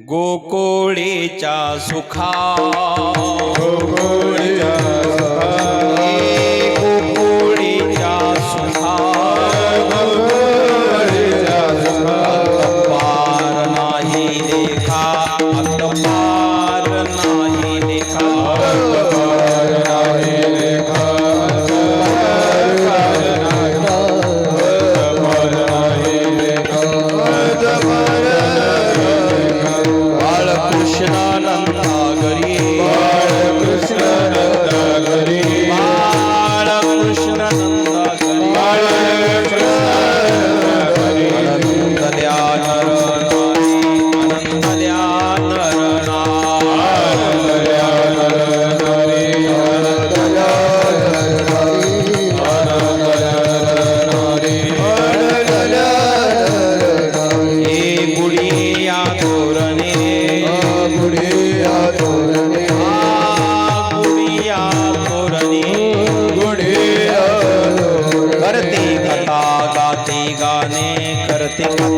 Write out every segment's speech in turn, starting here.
गोकुळीच्या सुखा. गोकुळीच्या सुखा. पार नाही लेखा. पार नाही लेखा. te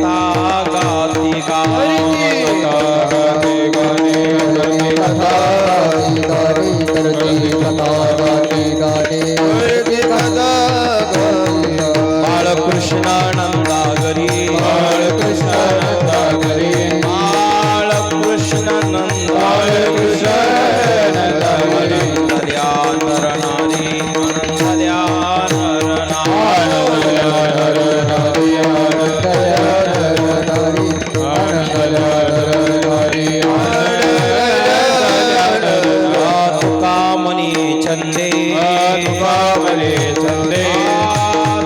मने छंदे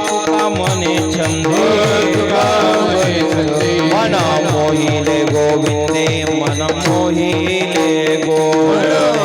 तुका मने छंदे मन मोहिले गोविंदे मन मोहिले गोविंदे।